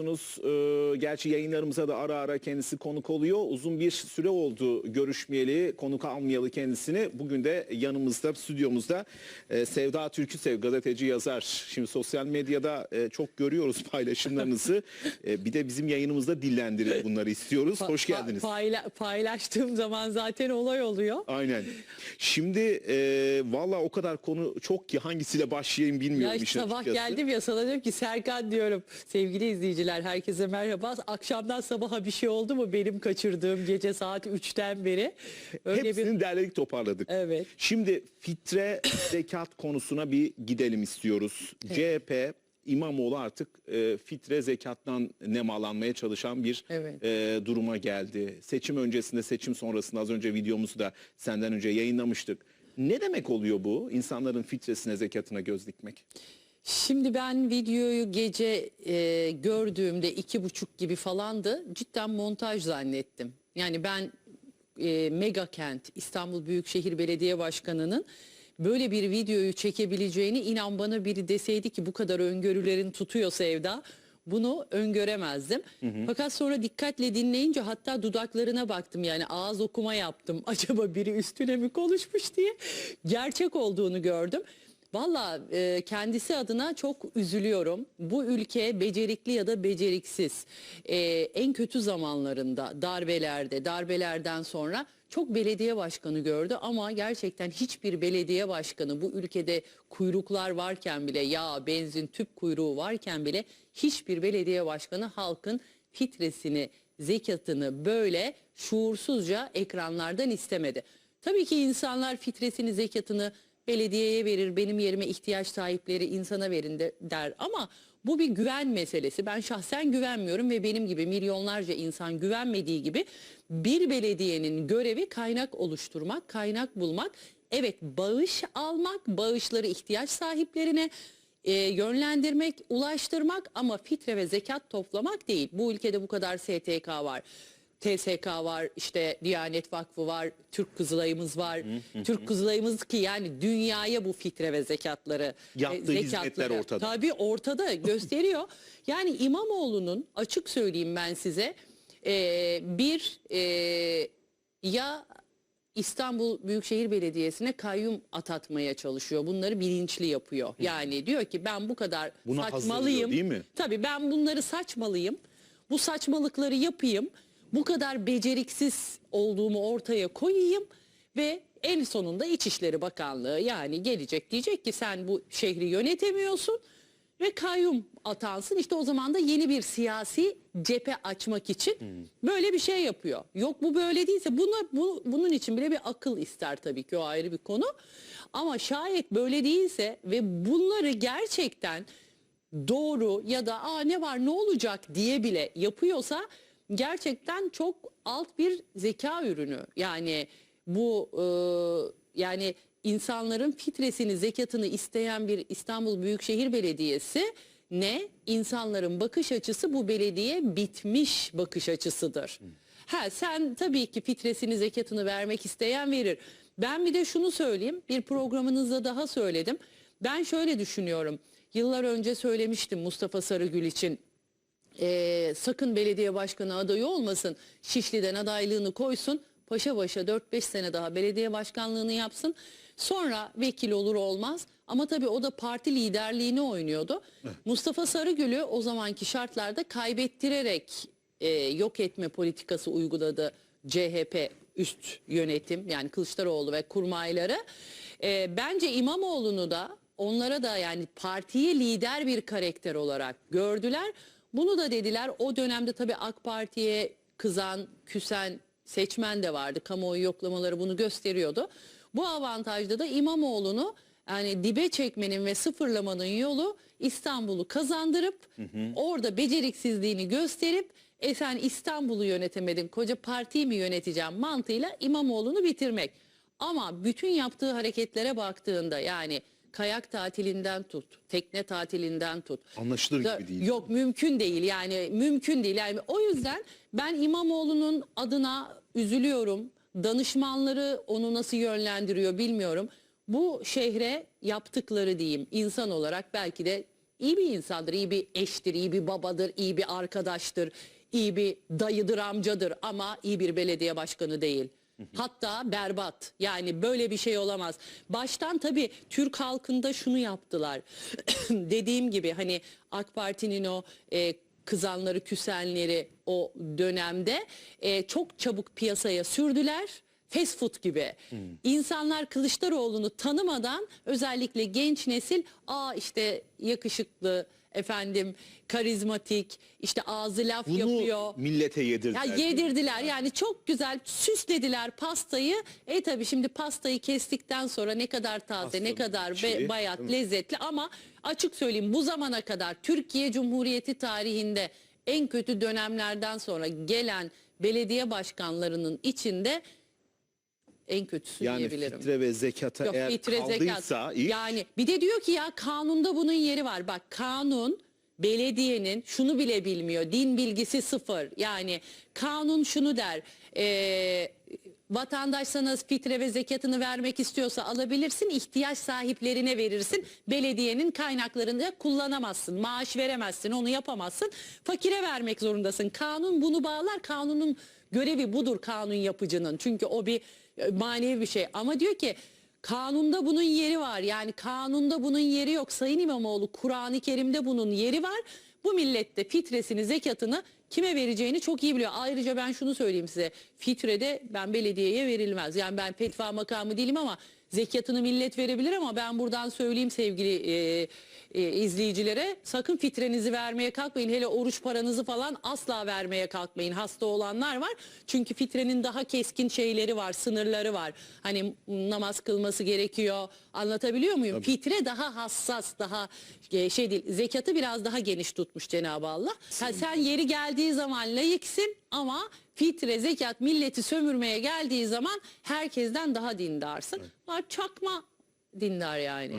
Biliyorsunuz, e, gerçi yayınlarımıza da ara ara kendisi konuk oluyor. Uzun bir süre oldu görüşmeyeli, konuk almayalı kendisini. Bugün de yanımızda, stüdyomuzda e, Sevda Türküsev, gazeteci yazar. Şimdi sosyal medyada e, çok görüyoruz paylaşımlarınızı. E, bir de bizim yayınımızda dillendirin bunları istiyoruz. Hoş Pa- geldiniz. payla- paylaştığım zaman zaten olay oluyor. Aynen. Şimdi e, valla o kadar konu çok ki hangisiyle başlayayım bilmiyorum. Ya işin sabah geldim ya sana diyorum ki Serkan diyorum sevgili izleyiciler herkese merhaba. Akşamdan sabaha bir şey oldu mu benim kaçırdığım gece saat 3'ten beri? Öyle Hepsini bir derledik toparladık. Evet. Şimdi fitre zekat konusuna bir gidelim istiyoruz. CHP İmamoğlu artık e, fitre zekattan nemalanmaya çalışan bir Evet. e, duruma geldi. Seçim öncesinde seçim sonrasında az önce videomuzu da senden önce yayınlamıştık. Ne demek oluyor bu? İnsanların fitresine zekatına göz dikmek. Şimdi ben videoyu gece e, gördüğümde iki buçuk gibi falandı. Cidden montaj zannettim. Yani ben e, mega kent İstanbul Büyükşehir Belediye Başkanı'nın böyle bir videoyu çekebileceğini inan bana biri deseydi ki bu kadar öngörülerin tutuyor Sevda bunu öngöremezdim. Fakat sonra dikkatle dinleyince hatta dudaklarına baktım yani ağız okuma yaptım. Acaba biri üstüne mi konuşmuş diye gerçek olduğunu gördüm. Valla e, kendisi adına çok üzülüyorum. Bu ülke becerikli ya da beceriksiz. E, en kötü zamanlarında darbelerde, darbelerden sonra çok belediye başkanı gördü ama gerçekten hiçbir belediye başkanı bu ülkede kuyruklar varken bile yağ, benzin, tüp kuyruğu varken bile hiçbir belediye başkanı halkın fitresini, zekatını böyle şuursuzca ekranlardan istemedi. Tabii ki insanlar fitresini, zekatını belediyeye verir, benim yerime ihtiyaç sahipleri insana verin de, der. Ama bu bir güven meselesi. Ben şahsen güvenmiyorum ve benim gibi milyonlarca insan güvenmediği gibi bir belediyenin görevi kaynak oluşturmak, kaynak bulmak. Evet bağış almak, bağışları ihtiyaç sahiplerine e, yönlendirmek, ulaştırmak ama fitre ve zekat toplamak değil. Bu ülkede bu kadar STK var. TSK var, işte Diyanet Vakfı var, Türk Kızılayımız var. Türk Kızılayımız ki yani dünyaya bu fitre ve zekatları, Yaptığı hizmetler ortada. Tabii ortada gösteriyor. Yani İmamoğlu'nun açık söyleyeyim ben size e, bir e, ya İstanbul Büyükşehir Belediyesi'ne kayyum atatmaya çalışıyor. Bunları bilinçli yapıyor. Yani diyor ki ben bu kadar Buna saçmalıyım. değil mi? Tabii ben bunları saçmalıyım. Bu saçmalıkları yapayım. Bu kadar beceriksiz olduğumu ortaya koyayım ve en sonunda İçişleri Bakanlığı yani gelecek diyecek ki sen bu şehri yönetemiyorsun ve kayyum atansın. İşte o zaman da yeni bir siyasi cephe açmak için böyle bir şey yapıyor. Yok bu böyle değilse buna, bu, bunun için bile bir akıl ister tabii ki o ayrı bir konu. Ama şayet böyle değilse ve bunları gerçekten doğru ya da Aa, ne var ne olacak diye bile yapıyorsa gerçekten çok alt bir zeka ürünü. Yani bu e, yani insanların fitresini zekatını isteyen bir İstanbul Büyükşehir Belediyesi ne insanların bakış açısı bu belediye bitmiş bakış açısıdır. Ha sen tabii ki fitresini zekatını vermek isteyen verir. Ben bir de şunu söyleyeyim bir programınızda daha söyledim. Ben şöyle düşünüyorum. Yıllar önce söylemiştim Mustafa Sarıgül için e, sakın belediye başkanı adayı olmasın. Şişli'den adaylığını koysun. Paşa başa 4-5 sene daha belediye başkanlığını yapsın. Sonra vekil olur olmaz. Ama tabii o da parti liderliğini oynuyordu. Mustafa Sarıgül'ü o zamanki şartlarda kaybettirerek e, yok etme politikası uyguladı CHP üst yönetim yani Kılıçdaroğlu ve kurmayları. E, bence İmamoğlu'nu da onlara da yani partiye lider bir karakter olarak gördüler. Bunu da dediler o dönemde tabii AK Parti'ye kızan, küsen seçmen de vardı. Kamuoyu yoklamaları bunu gösteriyordu. Bu avantajda da İmamoğlu'nu yani dibe çekmenin ve sıfırlamanın yolu İstanbul'u kazandırıp orada beceriksizliğini gösterip e sen İstanbul'u yönetemedin koca partiyi mi yöneteceğim mantığıyla İmamoğlu'nu bitirmek. Ama bütün yaptığı hareketlere baktığında yani kayak tatilinden tut, tekne tatilinden tut. Anlaşılır Da- gibi değil. Yok mümkün değil yani mümkün değil. Yani o yüzden ben İmamoğlu'nun adına üzülüyorum. Danışmanları onu nasıl yönlendiriyor bilmiyorum. Bu şehre yaptıkları diyeyim insan olarak belki de iyi bir insandır, iyi bir eştir, iyi bir babadır, iyi bir arkadaştır, iyi bir dayıdır, amcadır ama iyi bir belediye başkanı değil. Hatta berbat. Yani böyle bir şey olamaz. Baştan tabii Türk halkında şunu yaptılar. Dediğim gibi hani AK Parti'nin o e, kızanları, küsenleri o dönemde e, çok çabuk piyasaya sürdüler. Fast food gibi. İnsanlar Kılıçdaroğlu'nu tanımadan özellikle genç nesil aa işte yakışıklı efendim karizmatik işte ağzı laf Bunu yapıyor. millete yedirdiler. Ya yedirdiler yani çok güzel süslediler pastayı. E tabi şimdi pastayı kestikten sonra ne kadar taze ne Pastanın kadar be- şeyi, bayat değil mi? lezzetli ama açık söyleyeyim bu zamana kadar Türkiye Cumhuriyeti tarihinde en kötü dönemlerden sonra gelen belediye başkanlarının içinde en kötüsü yani diyebilirim. fitre ve zekata Yok eğer kaldıysa zekat. iş, Yani bir de diyor ki ya kanunda bunun yeri var. Bak kanun belediyenin şunu bile bilmiyor. Din bilgisi sıfır. Yani kanun şunu der. eee, vatandaş fitre ve zekatını vermek istiyorsa alabilirsin. ihtiyaç sahiplerine verirsin. Belediyenin kaynaklarını kullanamazsın. Maaş veremezsin. Onu yapamazsın. Fakire vermek zorundasın. Kanun bunu bağlar. Kanunun görevi budur kanun yapıcının. Çünkü o bir e, manevi bir şey. Ama diyor ki kanunda bunun yeri var. Yani kanunda bunun yeri yok. Sayın İmamoğlu Kur'an-ı Kerim'de bunun yeri var. Bu millette fitresini, zekatını kime vereceğini çok iyi biliyor. Ayrıca ben şunu söyleyeyim size. Fitrede ben belediyeye verilmez. Yani ben fetva makamı değilim ama zekatını millet verebilir ama ben buradan söyleyeyim sevgili e, e, izleyicilere sakın fitrenizi vermeye kalkmayın. Hele oruç paranızı falan asla vermeye kalkmayın. Hasta olanlar var. Çünkü fitrenin daha keskin şeyleri var, sınırları var. Hani namaz kılması gerekiyor. Anlatabiliyor muyum? Fitre daha hassas, daha e, şey değil. Zekatı biraz daha geniş tutmuş Cenab-ı Allah. Ha, sen yeri geldiği zaman layıksın ama fitre, zekat milleti sömürmeye geldiği zaman herkesten daha dindarsın. Var çakma dindar yani.